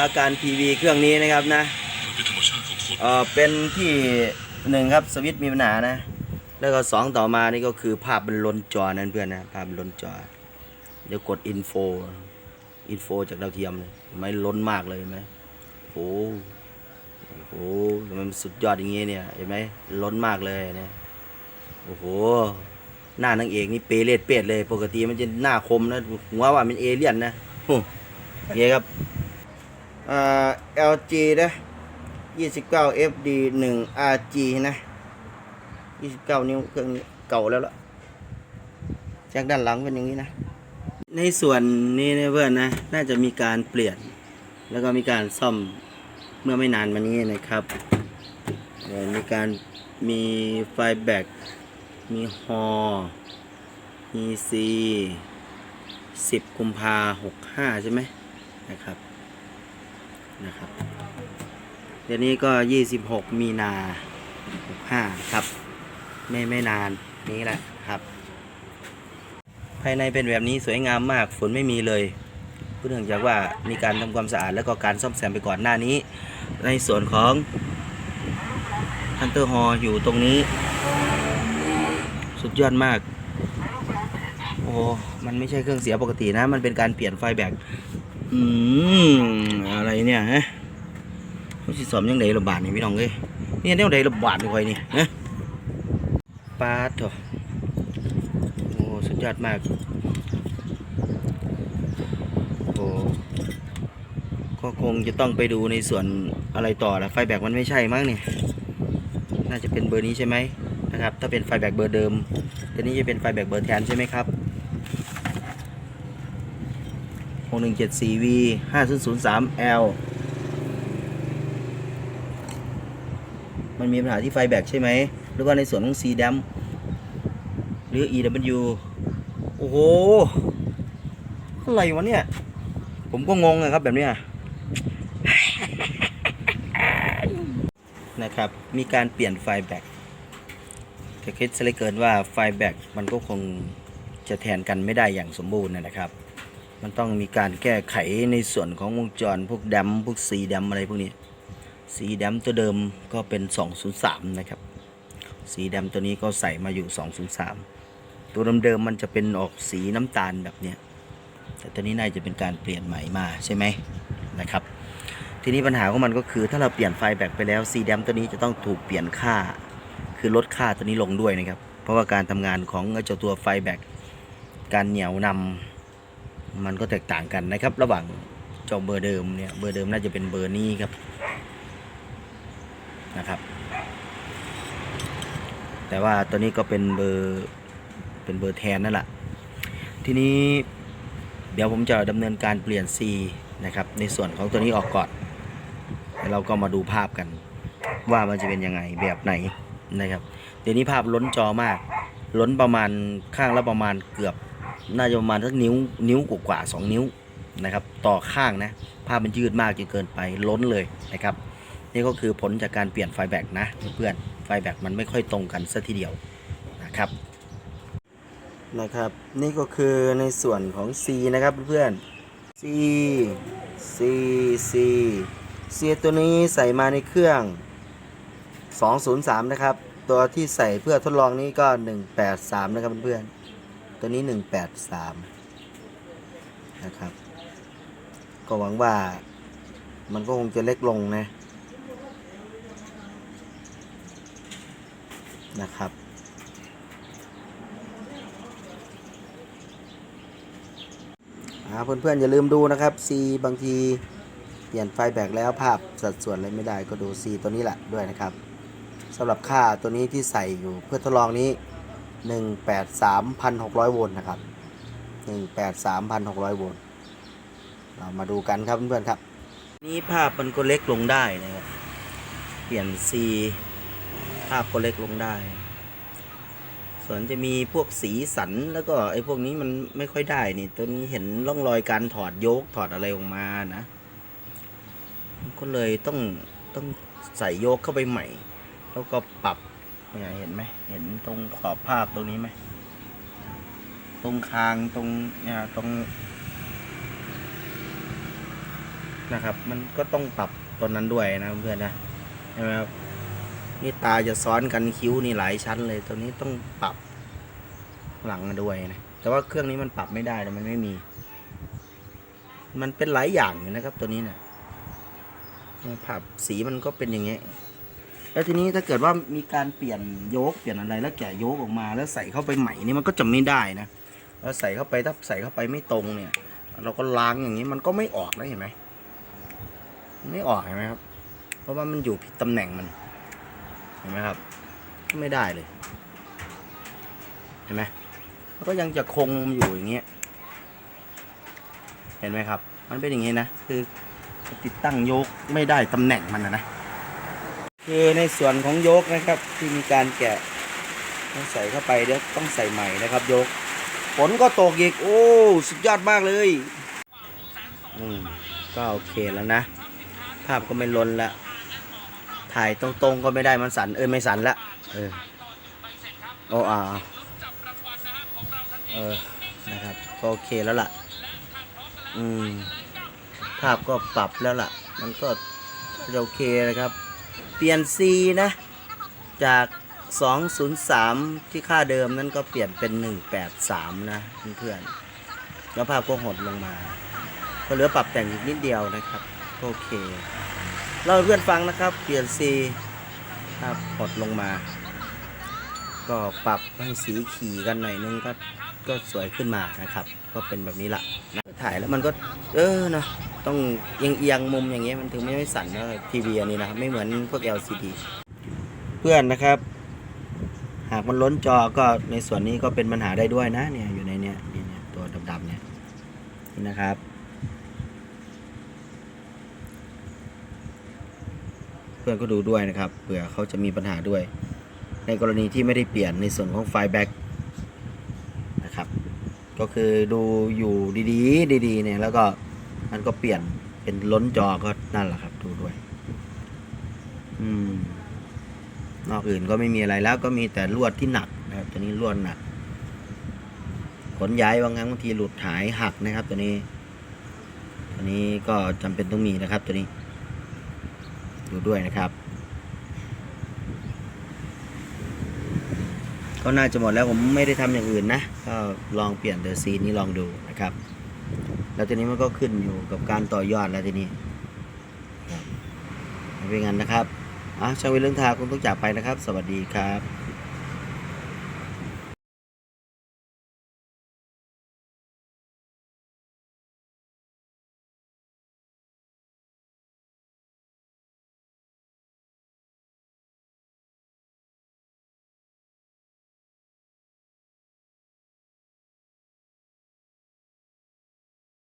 อาการทีวีเครื่องนี้นะครับนะมันเป็นธรรมชาติของคนเออเป็นที่หนึ่งครับสวิตช์มีปัญหานะ แล้วก็สองต่อมานี่ก็คือภาพมันล้นจอนั่นเพื่อนนะ ภาพมันล้นจอ เดี๋ยวกดอินโฟอินโฟจากดาวเทียมเลยเห็นไหม่ล้นมากเลยเห็นไหมโอ้โหโอ้โหทำไมมันสุดยอดอย่างงี้เนี่ยเห็นไหมล้นมากเลยเนี่ยโอ้โหหน้านางเอกนี่เปเรตเป็ดเลย ปกติมันจะหน้าคมนะหัวว่ามันเอเลี่ยนนะ โอ้โอเคครับอ่า LG นะ29 FD 1 RG นะ 29 นิ้วเครื่องนี้เก่าแล้วล่ะจากด้านหลังเป็นอย่างนี้นะ ในส่วนนี้นะเพื่อนนะ น่าจะมีการเปลี่ยน แล้วก็มีการซ่อมเมื่อไม่นานมานี้นะครับ มีการมีไฟแบกมีฮอมีซี10 กุมภา65 ใช่ไหม นะครับนะครับ เดี๋ยวนี้ก็ 26 มีนา65ครับ ไม่ไม่นานนี้แหละครับ ภายในเป็นแบบนี้สวยงามมากฝนไม่มีเลยเนื่องจากว่ามีการทำความสะอาดแล้วก็การซ่อมแซมไปก่อนหน้านี้ ในส่วนของฮันเตอร์ฮออยู่ตรงนี้ สุดยอดมาก โอ้ มันไม่ใช่เครื่องเสียปกตินะ มันเป็นการเปลี่ยนไฟแบก อืมอะไรเนี่ยฮะเขาสิสอมยังไงระบาดนี่พี่น้องเอ้ยนี่แนวใดระบาดนี่ค่อยนี่ฮะปาดเถอะโอ้สุดยอดมากโอ้ก็คงจะต้องไปดูในส่วนอะไรต่อละไฟแบกมันไม่ใช่มั้งเนี่ยน่าจะเป็นเบอร์นี้ใช่ไหมนะครับ ถ้าเป็นไฟแบกเบอร์เดิมตัวนี้จะเป็นไฟแบกเบอร์แทนใช่ไหมครับ 6174 V 5003 L มันมีปัญหาที่ไฟแบกใช่ไหม หรือว่าในส่วนของ C ดมหรือ EW โอ้โห อะไรวะเนี่ย ผมก็งงอะครับแบบเนี้ยนะครับ มีการเปลี่ยนไฟแบกแต่คิดซะเลยเกินว่าไฟแบกมันก็คงจะแทนกันไม่ได้อย่างสมบูรณ์นะครับ มันต้องมีการแก้ไขในส่วนของวงจรพวกดัมพวกซีดัมอะไรพวกนี้ สีดำตัวเดิมก็เป็น 203 นะครับ สีดำตัวนี้ก็ใส่มาอยู่ 203 ตัวเดิมๆมันจะเป็นออกสีน้ำตาลแบบเนี้ยแต่ตัวนี้น่าจะเป็นการเปลี่ยนใหม่มาใช่ไหมนะครับ ทีนี้ปัญหาของมันก็คือถ้าเราเปลี่ยนไฟแบกไปแล้วสีดำตัวนี้จะต้องถูกเปลี่ยนค่า คือลดค่าตัวนี้ลงด้วยนะครับ เพราะว่าการทำงานของเจ้าตัวไฟแบกการเหนี่ยวนำ มันก็แตกต่างกันนะครับ ระหว่างจ้าเบอร์เดิมเนี่ยเบอร์เดิมน่าจะเป็นเบอร์นี้ครับนะครับ แต่ว่าตัวนี้ก็เป็นเบอร์เป็นเบอร์แทนนั่นแหละทีนี้เดี๋ยวผมจะดำเนินการเปลี่ยน C นะครับในส่วนของตัวนี้ออกก่อนแล้วเราก็มาดูภาพกัน ว่ามันจะเป็นยังไงแบบไหนนะครับเดี๋ยวนี้ภาพล้นจอมาก ล้นประมาณข้างละประมาณเกือบ น่าจะประมาณสักนิ้วนิ้วกว่าสองนิ้วนะครับ ต่อข้างนะภาพมันยืดมากจนเกินไปล้นเลยนะครับ นี่ก็คือผลจากการเปลี่ยนไฟแบกนะเพื่อนไฟแบกมันไม่ค่อยตรงกันซะทีเดียวนะครับนะครับ นี่ก็คือในส่วนของ C นะครับเพื่อน C C C C ตัวนี้ใส่มาในเครื่อง 203 นะครับ ตัวที่ใส่เพื่อทดลองนี้ก็ 183 นะครับเพื่อนๆ ตัวนี้ 183 นะครับ ก็หวังว่ามันก็คงจะเล็กลงนะ นะครับอ่าเพื่อนๆ อย่าลืมดูนะครับ C บางทีเปลี่ยนไฟแบกแล้วภาพสัดส่วนอะไรไม่ได้ก็ดู C ตัวนี้แหละด้วยนะครับสำหรับค่าตัวนี้ที่ใส่อยู่เพื่อทดลองนี้ 183,600 โวลต์นะครับ 183,600 โวลต์เรามาดูกันครับเพื่อนๆครับ นี่ภาพมันก็เล็กลงได้นะครับ เปลี่ยน C ภาพก็เล็กลงได้ ส่วนจะมีพวกสีสันแล้วก็ไอ้พวกนี้มันไม่ค่อยได้นี่ ตัวนี้เห็นร่องรอยการถอดโยกถอดอะไรออกมานะ ก็เลยต้องต้องใส่โยกเข้าไปใหม่ แล้วก็ปรับ เนี่ยเห็นไหมเห็นตรงขอบภาพตรงนี้ไหมตรงคางตรงเนี่ยตรงนะครับ มันก็ต้องปรับตอนนั้นด้วยนะเพื่อนนะใช่ไหมครับนี่ตาจะซ้อนกันคิ้วนี่หลายชั้นเลย ตัวนี้ต้องปรับหลังด้วยนะแต่ว่าเครื่องนี้มันปรับไม่ได้เลยมันไม่มี มันเป็นหลายอย่างอยู่นะครับ ตัวนี้เนี่ยเนี่ยผับสีมันก็เป็นอย่างเงี้ย แล้วทีนี้ถ้าเกิดว่ามีการเปลี่ยนโยกเปลี่ยนอะไรแล้วแกะโยกออกมาแล้วใส่เข้าไปใหม่นี่มันก็จะไม่ได้นะแล้วใส่เข้าไปถ้าใส่เข้าไปไม่ตรงเนี่ย เราก็ล้างอย่างนี้มันก็ไม่ออกนะเห็นไหมไม่ออกเห็นไหมครับ เพราะว่ามันอยู่ผิดตำแหน่งมันเห็นไหมครับ ไม่ได้เลย เห็นไหมมันก็ยังจะคงอยู่อย่างเงี้ยเห็นไหมครับ มันเป็นอย่างงี้นะคือติดตั้งโยกไม่ได้ตำแหน่งมันนะนะ คือในส่วนของโยกนะครับที่มีการแกะต้องใส่เข้าไปเดี๋ยวต้องใส่ใหม่นะครับโยกฝนก็ตกอีกโอ้สุดยอดมากเลยอืมก็โอเคแล้วนะ ภาพก็ไม่ลนละถ่ายตรงๆก็ไม่ได้มันสันเออไม่สันละเออโอ้อ่าเออนะครับก็โอเคแล้วล่ะ อืมภาพก็ปรับแล้วล่ะ มันก็โอเคนะครับ เปลี่ยน C นะ จาก 203 ที่ค่าเดิมนั้นก็เปลี่ยนเป็น 183 นะเพื่อนๆแล้วภาพก็หดลงมา ก็เหลือปรับแต่งอีกนิดเดียวนะครับ โอเค เราเพื่อนฟังนะครับ เปลี่ยน C ภาพหดลงมา ก็ปรับให้สีขี่กันหน่อยนึงก็ก็สวยขึ้นมานะครับ ก็เป็นแบบนี้ละนะถ่ายแล้วมันก็ เออเนาะ ต้องเอียงเอียงมุมอย่างเงี้ยมันถึงไม่ไม่สั่นนะทีวีอันนี้นะครับไม่เหมือนพวก LCD เพื่อนนะครับ หากมันล้นจอก็ในส่วนนี้ก็เป็นปัญหาได้ด้วยนะเนี่ยอยู่ในเนี้ยเนี่ยตัวดำๆเนี่ยนี่นะครับเพื่อนก็ดูด้วยนะครับเผื่อเขาจะมีปัญหาด้วย ในกรณีที่ไม่ได้เปลี่ยนในส่วนของไฟล์แบ็กนะครับ ก็คือดูอยู่ดีๆ ดีๆเนี่ยแล้วก็ มันก็เปลี่ยนเป็นล้นจอก็นั่นแหละครับ ดูด้วย อืม นอกอื่นก็ไม่มีอะไรแล้วก็มีแต่ลวดที่หนักนะครับตัวนี้ลวดหนัก ขนย้ายบางครั้งบางทีหลุดหายหักนะครับ ตัวนี้ ตัวนี้ก็จำเป็นต้องมีนะครับ ตัวนี้ ดูด้วยนะครับ ก็น่าจะหมดแล้วผมไม่ได้ทำอย่างอื่นนะ ก็ลองเปลี่ยนเดอร์ซีนี้ลองดูนะครับ แล้วทีนี้มันก็ขึ้นอยู่กับการต่อยอดแล้วทีนี้ครับไม่เป็นงั้นนะครับอะช่างวิลเรื่องทาคงต้องจากไปนะครับ สวัสดีครับ